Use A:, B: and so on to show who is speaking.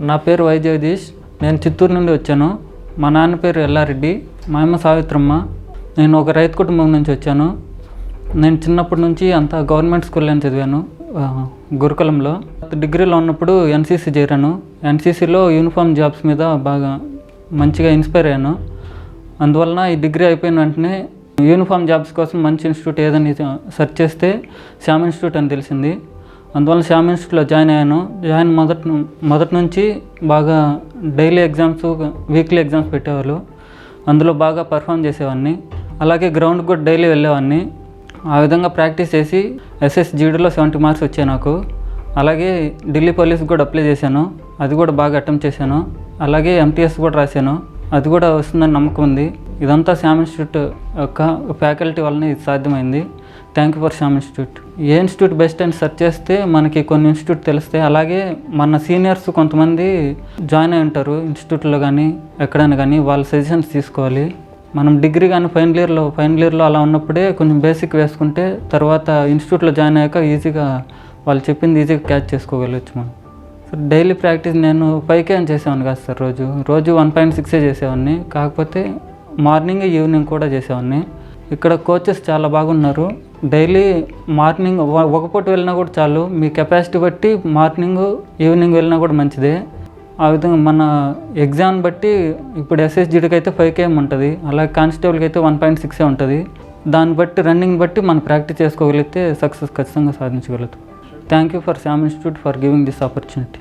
A: నా పేరు వై జగదీష్ నేను చిత్తూరు నుండి వచ్చాను. మా నాన్న పేరు ఎల్లారెడ్డి. మా అమ్మ సావిత్రమ్మ. నేను ఒక రైతు కుటుంబం నుంచి వచ్చాను. నేను చిన్నప్పటి నుంచి అంతా గవర్నమెంట్ స్కూల్లో చదివాను. గురుకులంలో. డిగ్రీలో ఉన్నప్పుడు ఎన్సీసీ చేరాను. ఎన్సీసీలో యూనిఫామ్ జాబ్స్ మీద బాగా మంచిగా ఇన్స్పైర్ అయ్యాను. అందువలన ఈ డిగ్రీ అయిపోయిన వెంటనే యూనిఫామ్ జాబ్స్ కోసం మంచి ఇన్స్టిట్యూట్ ఏదని సెర్చ్ చేస్తే శ్యామ్ ఇన్స్టిట్యూట్ అని తెలిసింది. అందువల్ల శ్యామ్ ఇన్స్టిట్యూట్లో జాయిన్ అయ్యాను. జాయిన్ మొదటి మొదటి నుంచి బాగా డైలీ ఎగ్జామ్స్ వీక్లీ ఎగ్జామ్స్ పెట్టేవాళ్ళు. అందులో బాగా పర్ఫామ్ చేసేవాడిని. అలాగే గ్రౌండ్కి కూడా డైలీ వెళ్ళేవాడిని. ఆ విధంగా ప్రాక్టీస్ చేసి ఎస్ఎస్ జీడీలో సెవెంటీ మార్క్స్ వచ్చాయి నాకు. అలాగే ఢిల్లీ పోలీస్కి కూడా అప్లై చేశాను. అది కూడా బాగా అటెంప్ట్ చేశాను. అలాగే ఎంటీఎస్ కూడా రాశాను. అది కూడా వస్తుందని నమ్మకం ఉంది. ఇదంతా శ్యామ్ ఇన్స్టిట్యూట్ యొక్క ఫ్యాకల్టీ వల్లనే ఇది సాధ్యమైంది. Thank you for Shyam institute A institute best అని సెర్చ్ చేస్తే మనకి కొన్ని ఇన్స్టిట్యూట్ తెలుస్తాయి. అలాగే మన సీనియర్స్ కొంతమంది జాయిన్ అయి ఉంటారు ఇన్స్టిట్యూట్లో కానీ ఎక్కడైనా కానీ వాళ్ళ సజెషన్స్ తీసుకోవాలి. మనం డిగ్రీ కానీ ఫైనల్ ఇయర్లో ఫైనల్ ఇయర్లో అలా ఉన్నప్పుడే కొంచెం బేసిక్ వేసుకుంటే తర్వాత ఇన్స్టిట్యూట్లో జాయిన్ అయ్యాక ఈజీగా వాళ్ళు చెప్పింది ఈజీగా క్యాచ్ చేసుకోగలచ్చు మనం. సార్ డైలీ ప్రాక్టీస్ నేను ఫైవ్కే అని చేసేవాడిని కాదు సార్ రోజు. రోజు వన్ పాయింట్ సిక్సే చేసేవాడిని కాకపోతే మార్నింగ్ ఈవినింగ్ కూడా చేసేవాడిని ఇక్కడ కోచెస్ చాలా బాగున్నారు. డైలీ మార్నింగ్ ఒక- పూట వెళ్ళినా కూడా చాలు. మీ కెపాసిటీ బట్టి మార్నింగ్ ఈవినింగ్ వెళ్ళినా కూడా మంచిదే. ఆ విధంగా మన ఎగ్జామ్ బట్టి ఇప్పుడు ఎస్ఎస్జిడికి అయితే ఫైవ్ కేఎం ఉంటుంది. అలాగే కానిస్టేబుల్కి అయితే వన్ పాయింట్ సిక్సే ఉంటుంది. దాన్ని బట్టి రన్నింగ్ బట్టి మనం ప్రాక్టీస్ చేసుకోగలిగితే సక్సెస్ ఖచ్చితంగా సాధించగలుగుతాం. Thank you for Shyam institute for giving this opportunity.